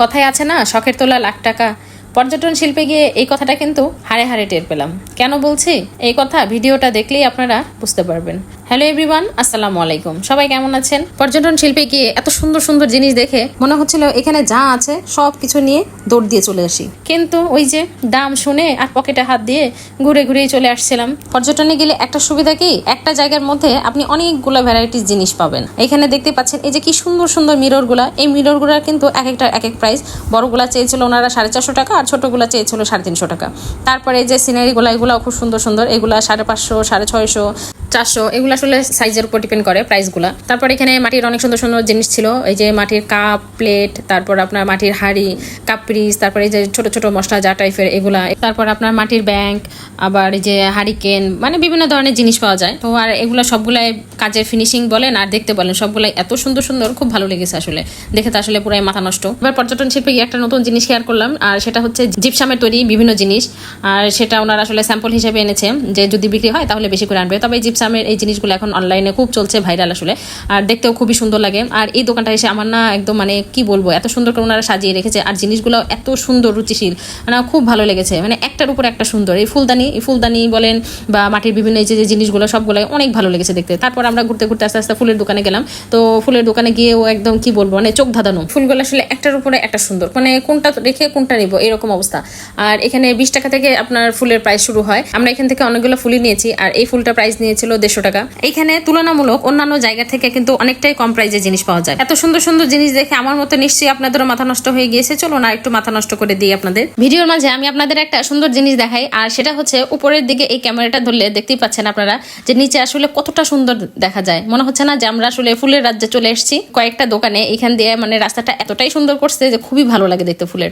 কথায় আছে না, শখের তোলা লাখ টাকা। পর্যটন শিল্পে গিয়ে এই কথাটা কিন্তু হারে হারে টের পেলাম। কেন বলছি? এই কথা ভিডিওটা দেখলেই আপনারা বুঝতে পারবেন। হ্যালো এভরিওয়ান আসসালামু আলাইকুম। সবাই কেমন আছেন? পর্যটন শিল্পে গিয়ে এত সুন্দর সুন্দর জিনিস দেখে মনে হচ্ছিল এখানে যা আছে সব কিছু নিয়ে দৌড় দিয়ে চলে আসি। কিন্তু ওই যে দাম শুনে আর পকেটে হাত দিয়ে ঘুরে ঘুরেই চলে আসছিলাম। পর্যটনে গেলে একটা সুবিধা কি? একটা জায়গার মধ্যে আপনি অনেকগুলো ভ্যারাইটিস জিনিস পাবেন। এখানে দেখতে পাচ্ছেন এই যে কি সুন্দর সুন্দর মিররগুলা এই মিররগুলার কিন্তু এক একটা এক এক প্রাইস বড়গুলা চেয়েছিল ওনারা সাড়ে চারশো টাকা আর ছোটগুলা চেয়েছিল সাড়ে তিনশো টাকা। তারপরে যে সিনারিগুলো এগুলো খুব সুন্দর সুন্দর। এগুলা সাড়ে পাঁচশো, সাড়ে ছয়শো। চারশো, এগুলো আসলে সাইজের উপর ডিপেন্ড করে প্রাইসগুলো তারপর এখানে মাটির অনেক সুন্দর সুন্দর জিনিস ছিল, এই যে মাটির কাপ প্লেট তারপর আপনার মাটির হাড়ি কাপ্রিস তারপর এই যে ছোট ছোট মশলা যা টাইপের এগুলা, তারপর আপনার মাটির ব্যাংক আবার এই যে হারিকেন মানে বিভিন্ন ধরনের জিনিস পাওয়া যায়। তো আর এগুলো সবগুলাই কাজের ফিনিশিং বলেন আর দেখতে বলেন, সবগুলাই এত সুন্দর সুন্দর, খুব ভালো লেগেছে আসলে। দেখে তো আসলে পুরাই মাথা নষ্ট। এবার পর্যটন শিল্পে গিয়ে একটা নতুন জিনিস শেয়ার করলাম, আর সেটা হচ্ছে জিপসামের তৈরি বিভিন্ন জিনিস। আর সেটা ওনারা আসলে স্যাম্পল হিসেবে এনেছে, যে যদি বিক্রি হয় তাহলে বেশি করে আনবে। তবে এই জিপসামের এই জিনিসগুলো এখন অনলাইনে খুব চলছে ভাইরাল আসলে। আর দেখতেও খুবই সুন্দর লাগে। আর এই দোকানটা এসে আমার না একদম মানে কি বলব, এত সুন্দর করে ওনারা সাজিয়ে রেখেছে। আর জিনিসগুলো এত সুন্দর, রুচিশীল। মানে খুব ভালো লেগেছে। মানে একটার উপর একটা সুন্দর। এই ফুলদানি এই ফুলদানি বলেন বা মাটির বিভিন্ন এই যে জিনিসগুলো সবগুলো অনেক ভালো লেগেছে দেখতে। তারপর আমরা ঘুরতে ঘুরতে আস্তে আস্তে ফুলের দোকানে গেলাম। তো ফুলের দোকানে গিয়েও একদম কি বলব মানে চোখ ধাঁধানো। ফুলগুলো আসলে একটার উপরে একটা সুন্দর। মানে কোনটা রেখে কোনটা নিবো, এরকম অবস্থা। আর এখানে বিশ টাকা থেকে আপনার ফুলের প্রাইস শুরু হয়। আমরা এখান থেকে অনেকগুলো ফুলই নিয়েছি। আর এই ফুলটা প্রাইস নিয়েছিল দেড়শো টাকা। এখানে তুলনামূলক অন্যান্য জায়গা থেকে কিন্তু অনেকটাই কম প্রাইসে জিনিস পাওয়া যায়। এত সুন্দর সুন্দর জিনিস দেখে আমার মতো নিশ্চয়ই আপনাদেরও মাথা নষ্ট হয়ে গিয়েছে। চলো না একটু মাথা নষ্ট করে দিই আপনাদের। ভিডিওর মাঝে আমি আপনাদের একটা সুন্দর জিনিস দেখাই, আর সেটা হচ্ছে উপরের দিকে এই ক্যামেরাটা ধরলে দেখতেই পাচ্ছেন আপনারা যে নিচে আসলে কতটা সুন্দর দেখা যায়। মনে হচ্ছে না যে আমরা আসলে ফুলের রাজ্যে চলে এসেছি। কয়েকটা দোকানে এখান দিয়ে মানে রাস্তাটা এতটাই সুন্দর করছে যে খুবই ভালো লাগে দেখতে ফুলের।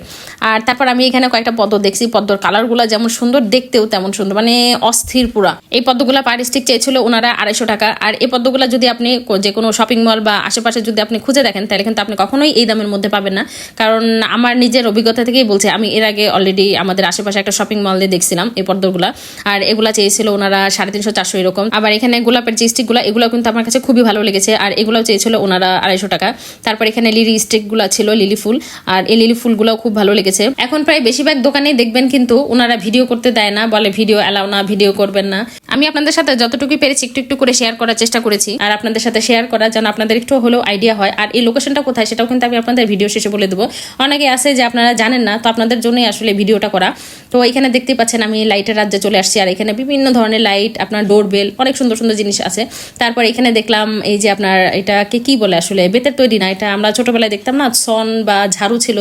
আর তারপর আমি এখানে কয়েকটা পদ্ম দেখছি। পদ্মর কালারগুলো যেমন সুন্দর, দেখতেও তেমন সুন্দর মানে অস্থির পুরা। এই পদ্মগুলা পার চেয়েছিল ওনারা আড়াইশো টাকা। আর এই পদ্মগুলা যদি আপনি যে কোনো শপিং মল বা আশেপাশে যদি আপনি খুঁজে দেখেন, তাহলে কিন্তু আপনি কখনোই এই দামের মধ্যে পাবেন না। কারণ আমার নিজের অভিজ্ঞতা থেকেই বলছি, আমি এর আগে অলরেডি আমাদের আশেপাশে একটা শপিং মলে দেখছিলাম এই পদ্মগুলা। আর এগুলা চেয়েছিল ওনারা সাড়ে তিনশো, চারশো এরকম। আবার এখানে গোলাপের যে স্টিকগুলো এগুলো কিন্তু আমার কাছে খুবই ভালো লেগেছে। আর এগুলোও চেয়েছিল ওনারা আড়াইশো টাকা। তারপর এখানে লিলি স্টিকগুলো ছিল লিলি ফুল। আর এই লিলি ফুলগুলোও খুব ভালো লেগেছে। এখন প্রায় বেশিরভাগ দোকানেই দেখবেন কিন্তু ওনারা ভিডিও করতে দেয় না, বলে ভিডিও অ্যালাউ না, ভিডিও করবেন না। আমি আপনাদের সাথে যতটুকু পেরেছি, একটু একটু করে শেয়ার করার চেষ্টা করেছি। আর আপনাদের সাথে শেয়ার করা যেন আপনাদের একটু হলেও আইডিয়া হয়। আর এই লোকেশনটা কোথায় সেটাও কিন্তু আমি আপনাদের ভিডিও শেষে বলে দেবো। অনেকে আছে যে আপনারা জানেন না, তো আপনাদের জন্যই আসলে ভিডিওটা করা। তো এখানে দেখতে পাচ্ছেন আমি লাইটের রাজ্যে চলে আসছি। আর এখানে বিভিন্ন ধরনের লাইট আপনার ডোরবেল অনেক সুন্দর সুন্দর জিনিস আছে। তারপর এখানে দেখলাম এই যে আপনার এটাকে কি বলে আসলে, বেতের তৈরি না, এটা আমরা ছোটবেলায় দেখতাম না, সন বা ঝাড়ু ছিল